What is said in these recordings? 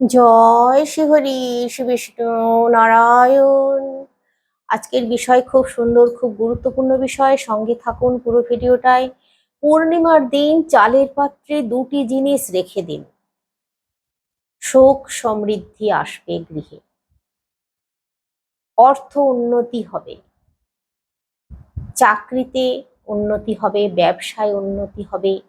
জয় শ্রীহরি শ্রী বিষ্ণু নারায়ণ। আজকের বিষয় খুব সুন্দর, খুব গুরুত্বপূর্ণ বিষয়। সঙ্গে থাকুন পুরো ভিডিওটায়। পূর্ণিমার দিন, চালের পাত্রে দুটি জিনিস রেখে দিন। শোক সমৃদ্ধি আসবে গৃহে। অর্থ উন্নতি হবে। চাকরিতে উন্নতি হবে, ব্যবসায় উন্নতি হবে।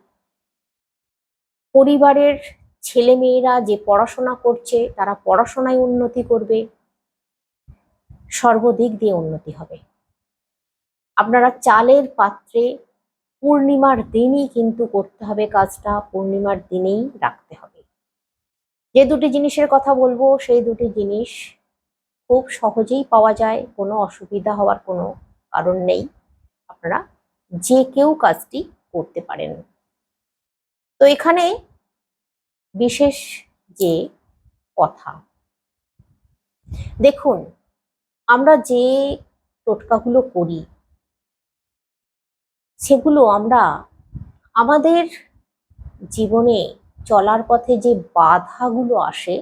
পরিবারের ছেলেমেয়েরা যে পড়াশোনা করছে, তারা পড়াশোনায় উন্নতি করবে। সর্বদিক দিয়ে উন্নতি হবে। আপনারা চালের পাত্রে পূর্ণিমার দিনই কিন্তু করতে হবে কাজটা, পূর্ণিমার দিনেই রাখতে হবে। যে দুটি জিনিসের কথা বলব, সেই দুটি জিনিস খুব সহজেই পাওয়া যায়, কোনো অসুবিধা হওয়ার কোনো কারণ নেই। আপনারা যে কেউ কাজটি করতে পারেন। তো এখানে বিশেষ যে কথা। দেখুন, আমরা যে টোটকাগুলো করি, সেগুলো আমরা আমাদের জীবনে চলার পথে যে বাধাগুলো আসে,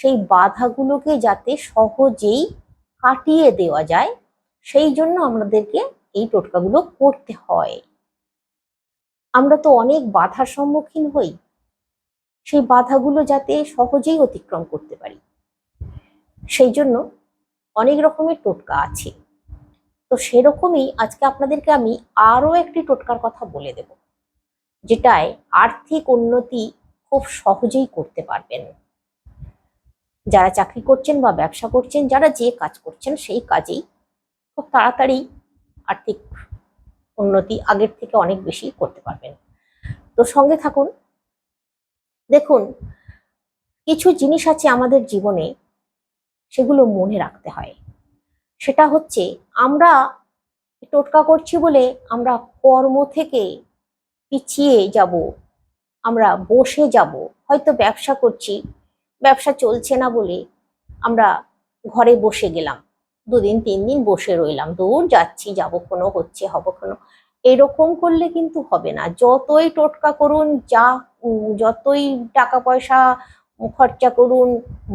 সেই বাধাগুলোকে যাতে সহজেই কাটিয়ে দেওয়া যায়, সেই জন্য আমাদেরকে এই টোটকাগুলো করতে হয়। আমরা তো অনেক বাধার সম্মুখীন হই। সেই বাধাগুলো যাতে সহজেই অতিক্রম করতে পারি। সেই জন্য অনেক রকমের টোটকা আছে। তো সেরকমই আজকে আপনাদেরকে আমি আরও একটি টোটকার কথা বলে দেব, যেটায় আর্থিক উন্নতি খুব সহজেই করতে পারবেন। যারা চাকরি করছেন বা ব্যবসা করছেন, যারা যে কাজ করছেন, সেই কাজেই খুব তাড়াতাড়ি আর্থিক উন্নতি আগের থেকে অনেক বেশি করতে পারবেন। তো সঙ্গে থাকুন দেখুন, কিছু জিনিস আছে আমাদের জীবনে সেগুলো মনে রাখতে হয়। সেটা হচ্ছে আমরা টোটকা করছি বলে আমরা কর্ম থেকে পিছিয়ে যাব, আমরা বসে যাব, হয়তো ব্যবসা করছি, ব্যবসা চলছে না বলে আমরা ঘরে বসে গেলাম, দুদিন তিন দিন বসে রইলাম, দূর যাচ্ছি, যাব কোনো হচ্ছে, হব কোনো। এরকম করলে কিন্তু হবে না। যতই টোটকা করুন, যা যতই টাকা পয়সা খরচা করুন,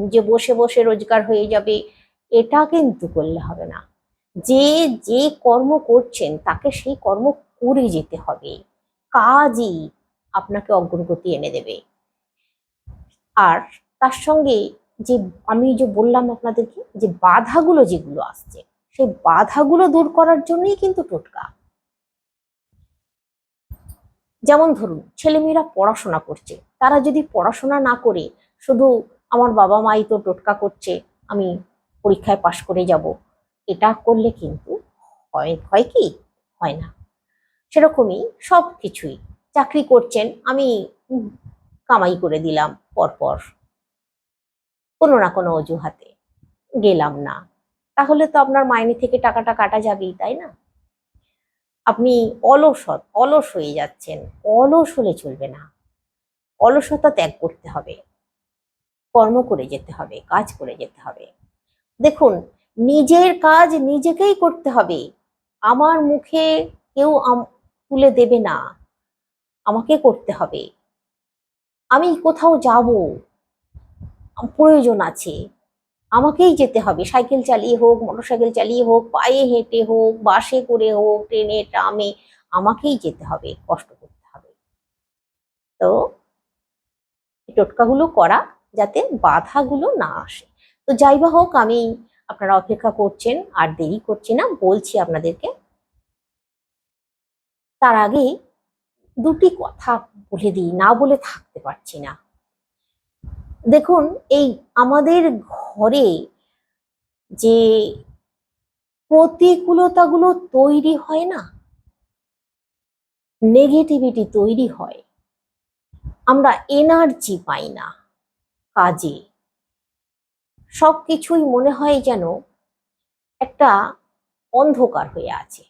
যে বসে বসে রোজগার হয়ে যাবে, এটা কিন্তু করলে হবে না। যে যে কর্ম করছেন, তাকে সেই কর্ম করে যেতে হবে। কাজই আপনাকে অগ্রগতি এনে দেবে। আর তার সঙ্গে যে, আমি যে বললাম আপনাদেরকে, যে বাধাগুলো যেগুলো আসছে, সেই বাধাগুলো দূর করার জন্যই কিন্তু টোটকা। যেমন ধরুন, ছেলেমেয়েরা পড়াশোনা করছে। তারা যদি পড়াশোনা না করে, শুধু আমার বাবা মাই তো টোটকা করছে, আমি পরীক্ষায় পাশ করে যাব, এটা করলে কিন্তু হয় হয় কি? হয় না। সেরকমই সব কিছুই। চাকরি করছেন, আমি কামাই করে দিলাম পরপর। কোনো না কোনো অজুহাতে গেলাম না। তাহলে তো আপনার মাইনে থেকে টাকাটা কাটা যাবেই, তাই না? আপনি অলস অলস হয়ে যাচ্ছেন, অলস হলে চলবে না। অলসতা ত্যাগ করতে হবে, কর্ম করে যেতে হবে, কাজ করে যেতে হবে। দেখুন, নিজের কাজ নিজেকেই করতে হবে। আমার মুখে কেউ তুলে দেবে না। আমাকে করতে হবে। আমি কোথাও যাব, প্রয়োজন আছে। আমাকেই যেতে হবে। সাইকেল চালিয়ে হোক, মোটরসাইকেল চালিয়ে হোক, পায়ে হেঁটে হোক, বাসে করে হোক, ট্রেনে, ট্রামে, আমাকেই যেতে হবে, কষ্ট করতে হবে। তো টোটকাগুলো করা যাতে বাধাগুলো না আসে। তো যাই বা হোক, আমি আপনারা অপেক্ষা করছেন, আর দেরি করছি না, বলছি আপনাদেরকে। তার আগে দুটি কথা বলে দিই, না বলে থাকতে পারছি না। দেখুন, এই আমাদের ঘরে যে প্রতিকূলতাগুলো তৈরি হয় না নেগেটিভিটি তৈরি হয়, আমরা এনার্জি পাই না কাজে। সব কিছুই মনে হয় যেন একটা অন্ধকার হয়ে আছে।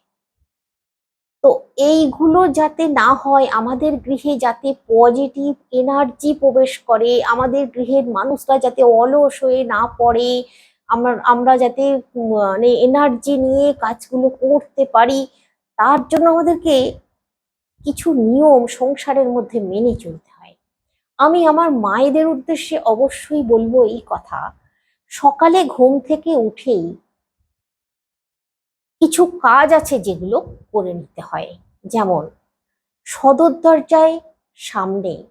তো এইগুলো যাতে না হয়, আমাদের গৃহে যাতে পজিটিভ এনার্জি প্রবেশ করে, আমাদের গৃহের মানুষরা যাতে অলস হয়ে না পড়ে, আমরা আমরা যাতে মানে এনার্জি নিয়ে কাজগুলো করতে পারি, তার জন্য আমাদেরকে কিছু নিয়ম সংসারের মধ্যে মেনে চলতে হয়। আমি আমার মায়েদের উদ্দেশ্যে অবশ্যই বলব এই কথা। সকালে ঘুম থেকে উঠেই কিছু কাজ আছে যেগুলো করে নিতে হয়। যেমন, সদর দরজায় সামনে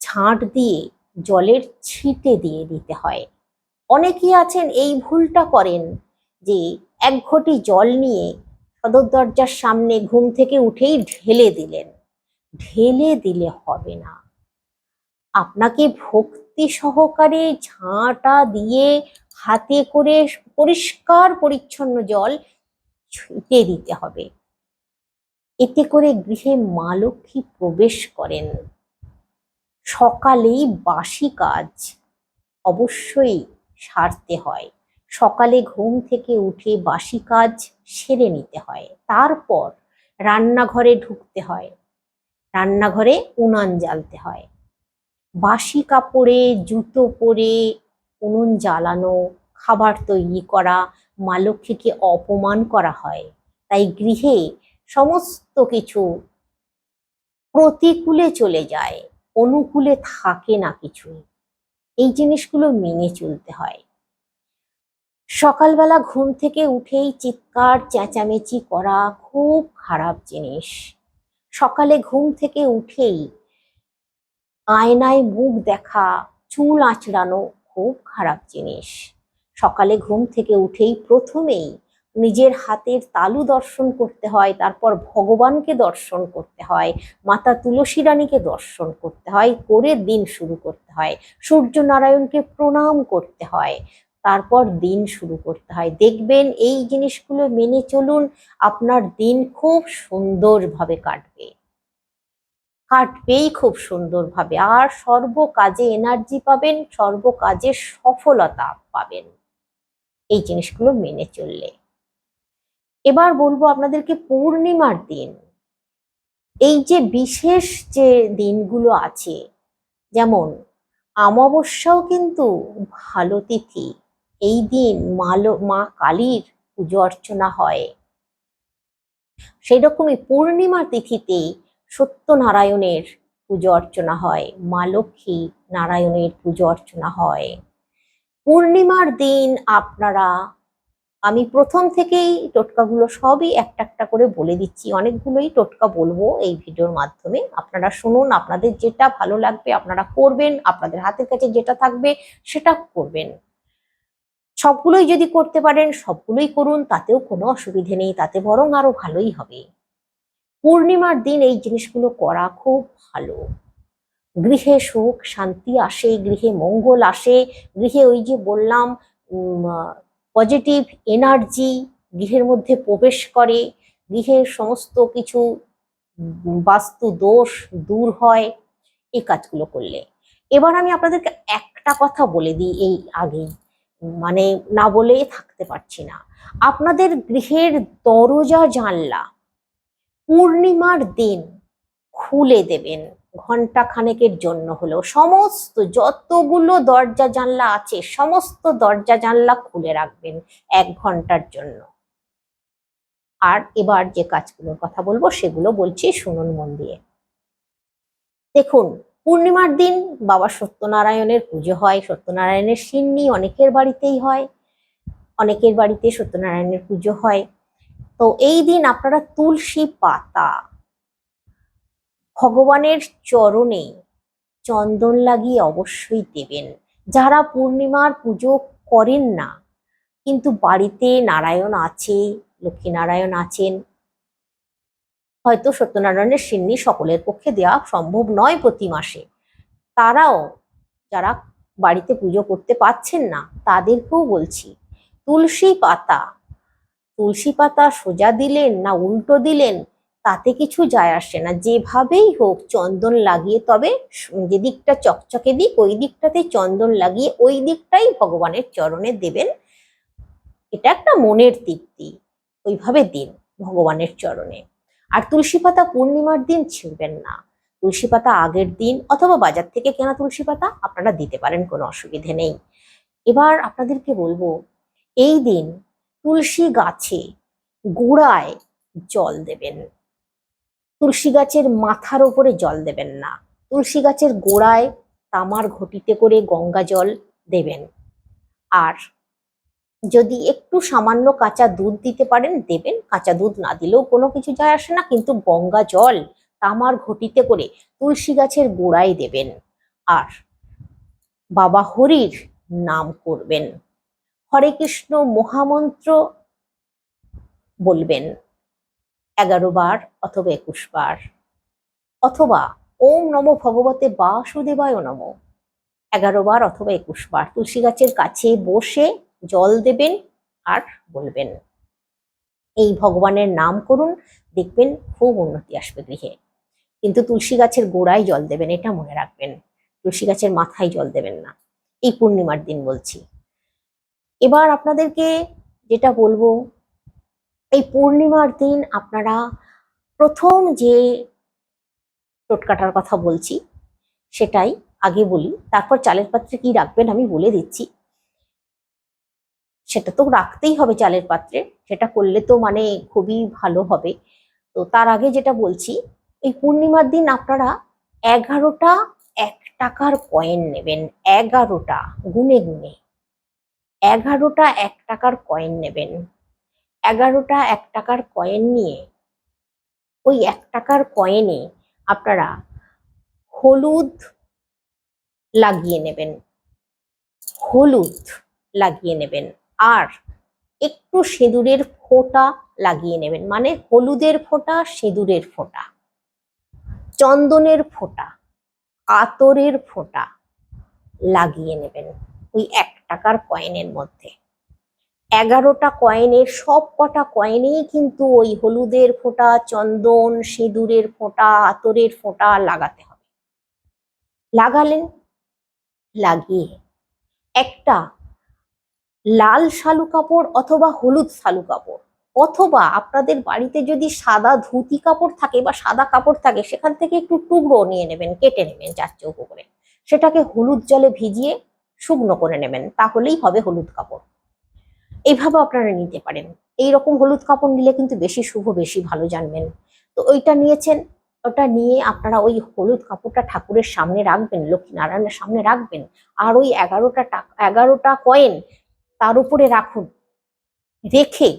ঝাঁট দিয়ে জলের ছিটে দিয়ে দিতে হয়। অনেকেই আছেন এই ভুলটা করেন যে এক ঘটি জল নিয়ে সদর দরজার সামনে ঘুম থেকে উঠেই ঢেলে দিলেন। ঢেলে দিলে হবে না। আপনাকে ভক্তি সহকারে ঝাঁটা দিয়ে হাতে করে পরিষ্কার পরিচ্ছন্ন জল ছুঁতে দিতে হবে। এতে করে গৃহে মা লক্ষ্মী প্রবেশ করেন। সকালেই বাসি কাজ অবশ্যই সারতে হয়। সকালে ঘুম থেকে উঠে বাসি কাজ সেরে নিতে হয়। তারপর রান্নাঘরে ঢুকতে হয়। রান্নাঘরে উনান জ্বালতে হয়। বাসি কাপড়ে, জুতো পরে উনুন জ্বালানো, খাবার তৈরি করা মা লক্ষ্মীকে অপমান করা হয়। তাই গৃহে সমস্ত কিছু প্রতিকূলে চলে যায়, অনুকূলে থাকে না কিছুই। এই জিনিসগুলো মেনে চলতে হয়। সকালবেলা ঘুম থেকে উঠেই চিৎকার, চেঁচামেচি করা খুব খারাপ জিনিস। সকালে ঘুম থেকে উঠেই আয়নায় মুখ দেখা, চুল আঁচড়ানো খুব খারাপ জিনিস। সকালে ঘুম থেকে উঠেই প্রথমেই নিজের হাতের তালু দর্শন করতে হয়, তারপর ভগবানকে দর্শন করতে হয়, মাতা তুলসী রানীকে দর্শন করতে হয়, করে দিন শুরু করতে হয় সূর্য নারায়ণকে প্রণাম করতে হয়, তারপর দিন শুরু করতে হয়। দেখবেন এই জিনিসগুলো মেনে চলুন, আপনার দিন খুব সুন্দরভাবে কাটবে। কাটবেই খুব সুন্দরভাবে। আর সর্ব কাজে এনার্জি পাবেন সর্ব কাজে সফলতা পাবেন। এই জিনিসগুলো মেনে চললে। এবার বলব আপনাদেরকে পূর্ণিমার দিন। এই যে বিশেষ যে দিনগুলো আছে, যেমন অমাবস্যাও কিন্তু ভালো তিথি। এই দিন মালো মা কালীর পুজো অর্চনা হয়। সেই রকমই তিথিতে সত্যনারায়ণের পুজো অর্চনা হয়, মা লক্ষ্মী নারায়ণের পুজো অর্চনা হয়। পূর্ণিমার দিন আপনারা, আমি প্রথম থেকেই টোটকাগুলো সবই একটা একটা করে বলে দিচ্ছি, অনেকগুলোই টোটকা বলব এই ভিডিওর মাধ্যমে। আপনারা শুনুন, আপনাদের যেটা ভালো লাগবে আপনারা করবেন, আপনাদের হাতের কাছে যেটা থাকবে সেটা করবেন। সবগুলোই যদি করতে পারেন, সবগুলোই করুন, তাতেও কোনো অসুবিধে নেই, তাতে বরং আরও ভালোই হবে। পূর্ণিমার দিন এই জিনিসগুলো করা খুব ভালো। গৃহে সুখ, শান্তি আসে, গৃহে মঙ্গল আসে। গৃহে ওই যে বললাম পজিটিভ এনার্জি গৃহের মধ্যে প্রবেশ করে। গৃহের সমস্ত কিছু বাস্তু দোষ দূর হয় এই কাজগুলো করলে। এবার আমি আপনাদেরকে একটা কথা বলে দিই এই আগেই মানে না বলে থাকতে পারছি না। আপনাদের গৃহের দরজা জানলা পূর্ণিমার দিন খুলে দেবেন। ঘণ্টা খানেকের জন্য হলেও সমস্ত যতগুলো দরজা জানলা আছে, সমস্ত দরজা জানলা খুলে রাখবেন এক ঘণ্টার জন্য। আর এবার যে কাজগুলোর কথা বলব, সেগুলো বলছি শুনুন মন দিয়ে। দেখুন, পূর্ণিমার দিন বাবা সত্যনারায়ণের পুজো হয়, সত্যনারায়ণের সিন্নি অনেকের বাড়িতেই হয়, অনেকের বাড়িতে সত্যনারায়ণের পুজো হয়। তো এই দিন আপনারা তুলসী পাতা ভগবানের চরণে চন্দন লাগিয়ে অবশ্যই দেবেন। যারা পূর্ণিমার পুজো করেন না, কিন্তু বাড়িতে নারায়ণ আছে লক্ষ্মীনারায়ণ আছেন, হয়তো সত্যনারায়ণের সিন্নি সকলের পক্ষে দেওয়া সম্ভব নয় প্রতি মাসে। তারাও যারা বাড়িতে পুজো করতে পারছেন না, তাদেরকেও বলছি, তুলসী পাতা তুলসী পাতা সোজা দিলেন না উল্টো দিলেন তাতে কিছু যায় আসে না। যেভাবেই হোক চন্দন লাগিয়ে, তবে যে দিকটা চকচকে দিক, ওই দিকটাতে চন্দন লাগিয়ে, ওই দিকটাই ভগবানের চরণে দেবেন। এটা একটা মনের তৃপ্তি। ওইভাবে দিন ভগবানের চরণে। আর তুলসী পাতা পূর্ণিমার দিন ছিঁড়বেন না। তুলসী পাতা আগের দিন অথবা বাজার থেকে কেনা তুলসী পাতা আপনারা দিতে পারেন, কোনো অসুবিধে নেই। এবার আপনাদেরকে বলব, এই দিন তুলসী গাছে গোড়ায় জল দেবেন। তুলসী গাছের মাথার ওপরে জল দেবেন না। তুলসী গাছের গোড়ায় তামার ঘটিতে করে গঙ্গা জল দেবেন। আর যদি একটু সামান্য কাঁচা দুধ দিতে পারেন, দেবেন। কাঁচা দুধ না দিলেও কোনো কিছু যায় আসে না, কিন্তু গঙ্গা জল তামার ঘটিতে করে তুলসী গাছের গোড়ায় দেবেন। আর বাবা হরির নাম করবেন। হরে কৃষ্ণ মহামন্ত্র বলবেন। এগারো বার অথবা একুশ বার। অথবা ওম নমো ভগবতে বাসুদেবায় নম। এগারো বার অথবা একুশ বার তুলসী গাছের কাছে বসে জল দেবেন আর বলবেন। এই ভগবানের নাম করুন, দেখবেন খুব উন্নতি আসবে গৃহে। কিন্তু তুলসী গাছের গোড়ায় জল দেবেন, এটা মনে রাখবেন। তুলসী গাছের মাথায় জল দেবেন না। এই পূর্ণিমার দিন বলছি। এবার আপনাদেরকে যেটা বলব এই পূর্ণিমার দিন আপনারা প্রথম যে টোটকাটার কথা বলছি, সেটাই আগে বলি। তারপর চালের পাত্রে কি রাখবেন আমি বলে দিচ্ছি। সেটা তো রাখতেই হবে চালের পাত্রে, সেটা করলে তো মানে খুবই ভালো হবে। তো তার আগে যেটা বলছি, এই পূর্ণিমার দিন আপনারা এগারোটা এক টাকার কয়েন নেবেন, এগারোটা, গুনে গুনে। এগারোটা এক টাকার কয়েন নেবেন। এগারোটা এক টাকার কয়েন নিয়ে, ওই এক টাকার কয়েনে আপনারা হলুদ লাগিয়ে নেবেন। হলুদ লাগিয়ে নেবেন। আর একটু সিঁদুরের ফোঁটা লাগিয়ে নেবেন। মানে হলুদের ফোঁটা, সিঁদুরের ফোঁটা, চন্দনের ফোঁটা, আতরের ফোঁটা লাগিয়ে নেবেন ওই এক টাকার কয়েনের মধ্যে। এগারোটা কয়েনের সব কটা কয়েনেই কিন্তু ওই হলুদের ফোঁটা, চন্দন, সিঁদুরের ফোঁটা, আতরের ফোঁটা লাগাতে হবে। লাগালেন, লাগিয়ে। একটা লাল শালু কাপড় অথবা হলুদ শালু কাপড়, অথবা আপনাদের বাড়িতে যদি সাদা ধুতি কাপড় থাকে বা সাদা কাপড় থাকে, সেখান থেকে একটু টুকরো নিয়ে নেবেন, কেটে নেবেন চার চৌকো করে। সেটাকে হলুদ জলে ভিজিয়ে শুকনো করে নেবেন, তাহলেই হবে হলুদ কাপড়। এইভাবে আপনারা নিতে পারেন। এই রকম হলুদ কাপড় নিলে কিন্তু বেশি শুভ, বেশি ভালো জানবেন। তো ওইটা নিয়েছেন, ওটা নিয়ে আপনারা ওই হলুদ কাপড়টা ঠাকুরের সামনে রাখবেন লক্ষ্মী নারায়ণের সামনে রাখবেন, আর ওই এগারোটা টাকা এগারোটা কয়েন তার উপরে রাখুন। রেখে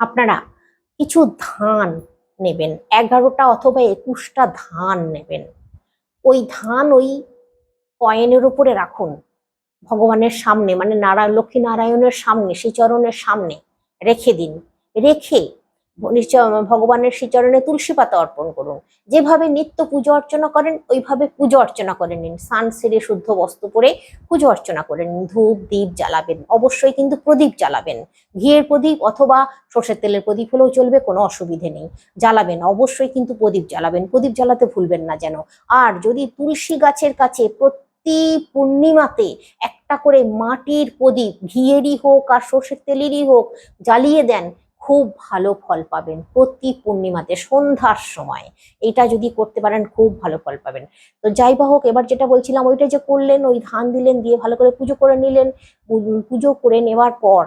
আপনারা কিছু ধান নেবেন, এগারোটা অথবা একুশটা ধান নেবেন। ওই ধান ওই কয়েনের উপরে রাখুন। ভগবানের সামনে মানে নারায়ণ লক্ষ্মী নারায়ণের সামনে, শ্রীচরণের সামনে রেখে দিন। রেখে ভগবানের শ্রীচরণে তুলসী পাতা অর্পণ করুন। যেভাবে নিত্য পুজো অর্চনা করেন, ওইভাবে পুজো অর্চনা করে নিন। স্নান সেরে শুদ্ধ বস্ত্র পরে পুজো অর্চনা করে নিন। ধূপ, দীপ জ্বালাবেন। অবশ্যই কিন্তু প্রদীপ জ্বালাবেন। ঘিয়ের প্রদীপ অথবা সর্ষের তেলের প্রদীপ হলেও চলবে, কোনো অসুবিধে নেই। জ্বালাবেন, অবশ্যই কিন্তু প্রদীপ জ্বালাবেন। প্রদীপ জ্বালাতে ভুলবেন না যেন। আর যদি তুলসী গাছের কাছে প্রতি পূর্ণিমাতে একটা করে মাটির প্রদীপ ঘিয়েরই হোক আর সর্ষের তেলেরই হোক জ্বালিয়ে দেন, খুব ভালো ফল পাবেন প্রতি পূর্ণিমাতে সন্ধ্যার সময়। এটা যদি করতে পারেন, খুব ভালো ফল পাবেন। তো যাই বা হোক, এবার যেটা বলছিলাম, ওইটা যে করলেন, ওই ধান দিলেন, দিয়ে ভালো করে পুজো করে নিলেন পুজো করে নেওয়ার পর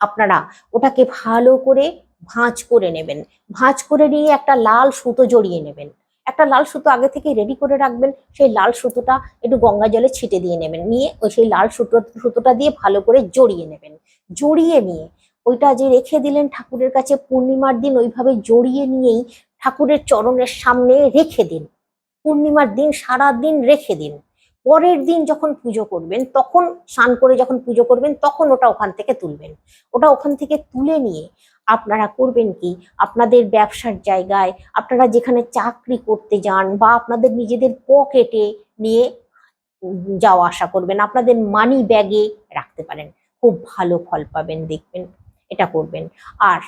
আপনারা ওটাকে ভালো করে ভাঁজ করে নেবেন। ভাঁজ করে নিয়ে একটা লাল সুতো জড়িয়ে নেবেন। একটা লাল সুতো আগে থেকে রেডি করে রাখবেন, সেই লাল সুতোটা একটু গঙ্গা জলে ছিটে দিয়ে নেবেন। নিয়ে ওই সেই লাল সুতো, সুতোটা দিয়ে ভালো করে জড়িয়ে নেবেন। জড়িয়ে নিয়ে ওইটা যে রেখে দিলেন ঠাকুরের কাছে পূর্ণিমার দিন, ওইভাবে জড়িয়ে নিয়েই ঠাকুরের চরণের সামনে রেখে দিন। পূর্ণিমার দিন সারা দিন রেখে দিন। পরের দিন যখন পুজো করবেন, তখন স্নান করে যখন পুজো করবেন, তখন ওটা ওখান থেকে তুলবেন। ওটা ওখান থেকে তুলে নিয়ে আপনারা করবেন কি? আপনাদের ব্যবসার জায়গায় আপনারা যেখানে চাকরি করতে যান বা আপনাদের নিজেদের পকেটে নিয়ে যাওয়া আসা করবেন, আপনাদের মানি ব্যাগে রাখতে পারেন। খুব ভালো ফল পাবেন, দেখবেন, এটা করবেন। আর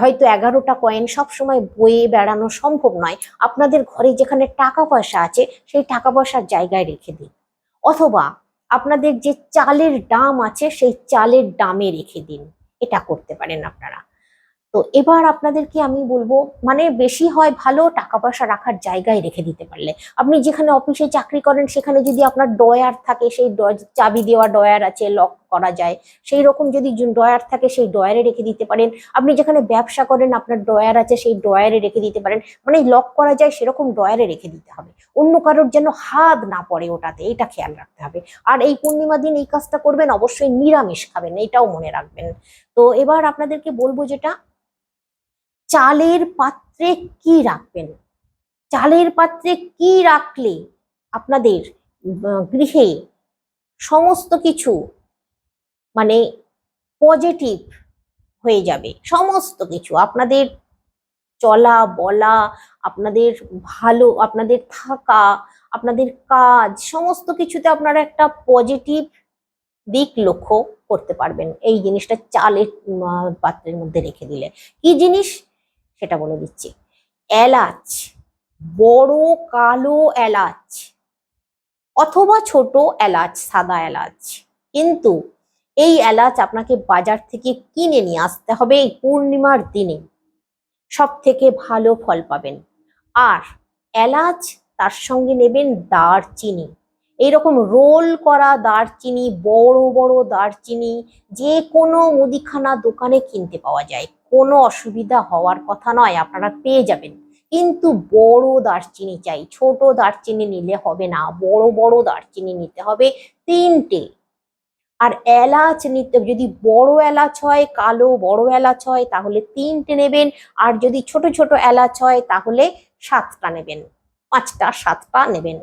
হয়তো এগারোটা কয়েন সবসময় বয়ে বেড়ানো সম্ভব নয়। আপনাদের ঘরে যেখানে টাকা পয়সা আছে, সেই টাকা পয়সার জায়গায় রেখে দিন। অথবা আপনাদের যে চালের দাম আছে, সেই চালের দামে রেখে দিন। এটা করতে পারেন আপনারা। তো এবার আপনাদেরকে আমি বলব মানে বেশি হয় ভালো টাকা পয়সা রাখার জায়গায় রেখে দিতে পারলে। আপনি যেখানে অফিসে চাকরি করেন, সেখানে যদি আপনার ডয়ার থাকে, সেই চাবি দেওয়া ডয়ার আছে লক করা যায়। সেই রকম যদি ড্রয়ার থাকে সেই ড্রয়ারে রেখে দিতে পারেন। আপনি যেখানে ব্যবসা করেন, আপনার ড্রয়ার আছে সেই ড্রয়ারে রেখে দিতে পারেন। মানে লক করা যায় সেরকম ড্রয়ারে রেখে দিতে হবে। অন্য কারোর যেন হাত না পড়ে ওটাতে, এটা খেয়াল রাখতে হবে। আর এই পূর্ণিমা দিন এই কাজটা করবেন, অবশ্যই নিরামিষ খাবেন, এটাও মনে রাখবেন। তো এবার আপনাদেরকে বলব যেটা, চালের পাত্রে কি রাখবেন? চালের পাত্রে কি রাখলে আপনাদের গৃহে সমস্ত কিছু মানে পজিটিভ হয়ে যাবে, সমস্ত কিছু। আপনাদের চলা, বলা, আপনাদের ভালো, আপনাদের থাকা, আপনাদের কাজ, সমস্ত কিছুতে আপনারা একটা পজিটিভ দিক লক্ষ্য করতে পারবেন। এই জিনিসটা চালের পাত্রের মধ্যে রেখে দিলে। কি জিনিস? সেটা বলে দিচ্ছি। এলাচ, বড় কালো এলাচ অথবা ছোট এলাচ, সাদা এলাচ। কিন্তু এই এলাচ আপনাকে বাজার থেকে কিনে নিয়ে আসতে হবে এই পূর্ণিমার দিনে। সব থেকে ভালো ফল পাবেন। আর এলাচ, তার সঙ্গে নেবেন দারচিনি। এইরকম রোল করা দারচিনি, বড় বড় দারচিনি যে কোনো মুদিখানা দোকানে কিনতে পাওয়া যায়। কোনো অসুবিধা হওয়ার কথা নয়, আপনারা পেয়ে যাবেন। কিন্তু বড় দারচিনি চাই। ছোট দারচিনি নিলে হবে না। বড় বড় দারচিনি নিতে হবে তিনটে। আর এলাচ নিতে যদি বড় এলাচ হয়, কালো বড় এলাচ হয়, তাহলে তিনটে নেবেন। আর যদি ছোট ছোট এলাচ হয়, তাহলে সাতটা নেবেন। পাঁচটা, সাতটা নেবেন।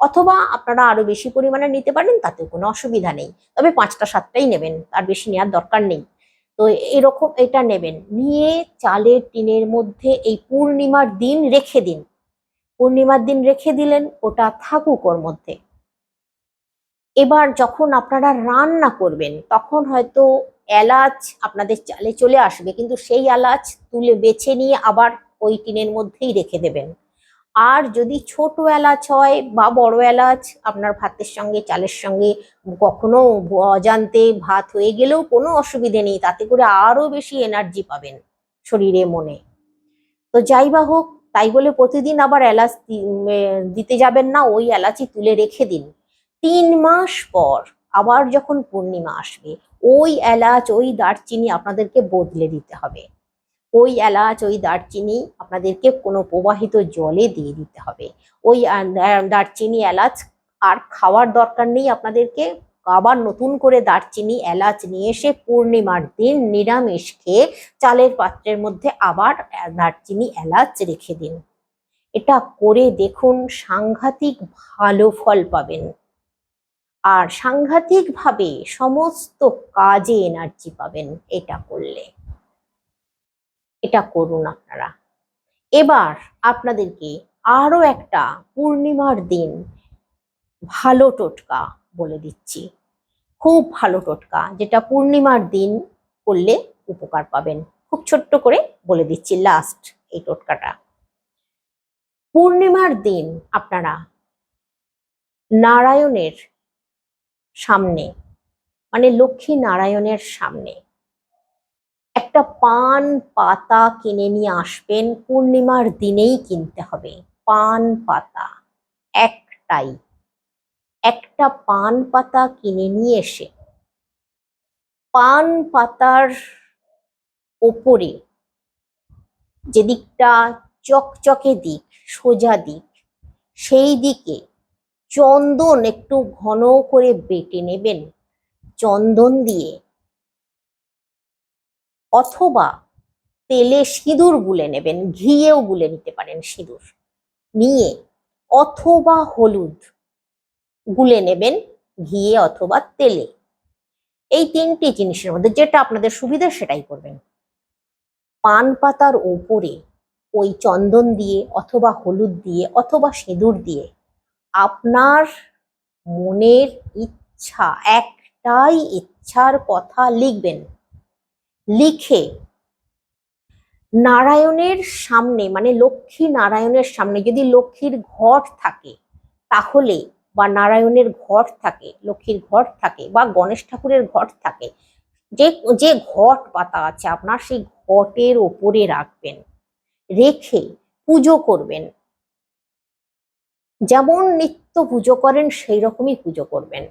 অথবা আপনারা আরও বেশি পরিমাণে নিতে পারেন, তাতেও কোনো অসুবিধা নেই। তবে পাঁচটা, সাতটাই নেবেন, তার বেশি নেওয়ার দরকার নেই। তো এরকম এটা নেবেন। নিয়ে চালের টিনের মধ্যে এই পূর্ণিমার দিন রেখে দিন। পূর্ণিমার দিন রেখে দিলেন, ওটা থাকুক ওর মধ্যে। এবার যখন আপনারা রান্না করবেন, তখন হয়তো এলাচ আপনাদের চালে চলে আসবে, কিন্তু সেই এলাচ তুলে বেছে নিয়ে আবার ওই টিনের মধ্যেই রেখে দেবেন। আর যদি ছোট এলাচ হয় বা বড় এলাচ, আপনার ভাতের সঙ্গে, চালের সঙ্গে কখনো অজান্তে ভাত হয়ে গেলেও কোনো অসুবিধে নেই, তাতে করে আরও বেশি এনার্জি পাবেন শরীরে, মনে। তো যাই বা হোক, তাই বলে প্রতিদিন আবার এলাচ দিতে যাবেন না, ওই এলাচই তুলে রেখে দিন। তিন মাস পর আবার যখন পূর্ণিমা আসবে, ওই এলাচ, ওই দারচিনি আপনাদেরকে বদলে দিতে হবে। ওই এলাচ, ওই দারচিনি আপনাদেরকে কোনো প্রবাহিত জলে দিয়ে দিতে হবে। ওই দারচিনি এলাচ আর খাওয়ার দরকার নেই আপনাদেরকে। আবার নতুন করে দারচিনি, এলাচ নিয়ে এসে পূর্ণিমার দিন নিরামিষ খেয়ে চালের পাত্রের মধ্যে আবার দারচিনি, এলাচ রেখে দিন। এটা করে দেখুন, সাংঘাতিক ভালো ফল পাবেন। আর সাংঘাতিক ভাবে সমস্ত কাজে এনার্জি পাবেন। এটা করলে। এটা করুন আপনারা। এবার আপনাদেরকে আরও একটা পূর্ণিমার দিন ভালো টোটকা বলে দিচ্ছি। খুব ভালো টোটকা, যেটা পূর্ণিমার দিন করলে উপকার পাবেন। খুব ছোট্ট করে বলে দিচ্ছি লাস্ট এই টোটকাটা। পূর্ণিমার দিন আপনারা নারায়ণের সামনে মানে লক্ষ্মী নারায়ণের সামনে। একটা পান পাতা কিনে নিয়ে আসবেন, পূর্ণিমার দিনেই কিনতে হবে। পান পাতা, একটাই। একটা পান পাতা কিনে নিয়ে এসে, পান পাতার ওপরে যেদিকটা চকচকে দিক, সোজা দিক, সেই দিকে চন্দন একটু ঘন করে বেটে নেবেন। চন্দন দিয়ে। অথবা তেলে সিঁদুর গুলে নেবেন, ঘিয়েও গুলে নিতে পারেন সিঁদুর। নিয়ে অথবা হলুদ গুলে নেবেন ঘিয়ে অথবা তেলে। এই তিনটি জিনিসের মধ্যে যেটা আপনাদের সুবিধা সেটাই করবেন। পান পাতার ওপরে ওই চন্দন দিয়ে অথবা হলুদ দিয়ে অথবা সিঁদুর দিয়ে আপনার মনের ইচ্ছা, একটাই ইচ্ছার কথা লিখবেন। লিখে নারায়ণের সামনে মানে লক্ষ্মী নারায়ণের সামনে যদি লক্ষ্মীর ঘট থাকে, তাহলে বা নারায়ণের ঘট থাকে, লক্ষ্মীর ঘট থাকে বা গণেশ ঠাকুরের ঘট থাকে, যে যে ঘট পাতা আছে আপনার সেই ঘটের ওপরে রাখবেন। রেখে পুজো করবেন। যেমন নিত্য পুজো করেন সেই রকমই পুজো করবেন।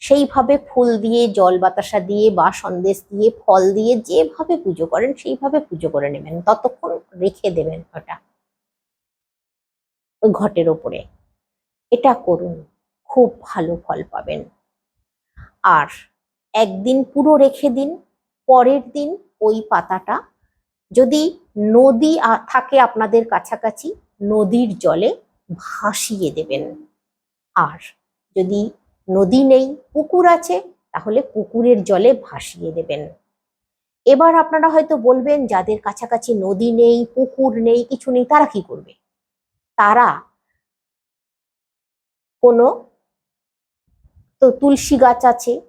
সেইভাবে ফুল দিয়ে, জল বাতাসা দিয়ে বা সন্দেশ দিয়ে, ফল দিয়ে যেভাবে পুজো করেন, সেইভাবে পুজো করে নেবেন। ততক্ষণ রেখে দেবেন ওটা ওই ঘটের ওপরে। এটা করুন, খুব ভালো ফল পাবেন। আর একদিন পুরো রেখে দিন, পরের দিন ওই পাতাটা। যদি নদী থাকে আপনাদের কাছাকাছি, নদীর জলে ভাসিয়ে দেবেন। আর যদি নদী নেই, পুকুর আছে, তাহলে পুকুরের জলে ভাসিয়ে দেবেন। এবার আপনারা হয়তো বলবেন, যাদের কাছাকাছি নদী নেই, পুকুর নেই, কিছু নেই, তারা কি করবে? তারা কোনো তো তুলসী গাছ আছে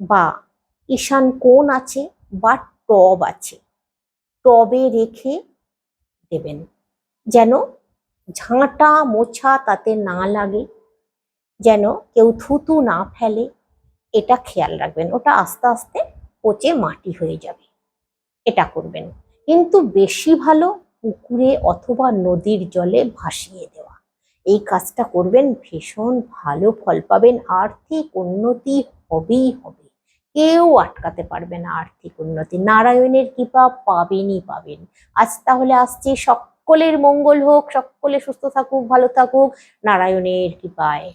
বা ঈশান কোণ আছে বা টব আছে। টবে রেখে দেবেন। যেন ঝাঁটা মোছা তাতে না লাগে, যেন কেউ থুতু না ফেলে, এটা খেয়াল রাখবেন। ওটা আস্তে আস্তে পচে মাটি হয়ে যাবে। এটা করবেন। কিন্তু বেশি ভালো পুকুরে অথবা নদীর জলে ভাসিয়ে দেওয়া। এই কাজটা করবেন, ভীষণ ভালো ফল পাবেন। আর্থিক উন্নতি হবেই হবে। কেউ আটকাতে পারবে না আর্থিক উন্নতি। নারায়ণের কৃপা পাবেনই পাবেন। আজ তাহলে আসছে সকলের মঙ্গল হোক সকলে সুস্থ থাকুক ভালো থাকুক নারায়ণের কৃপায়।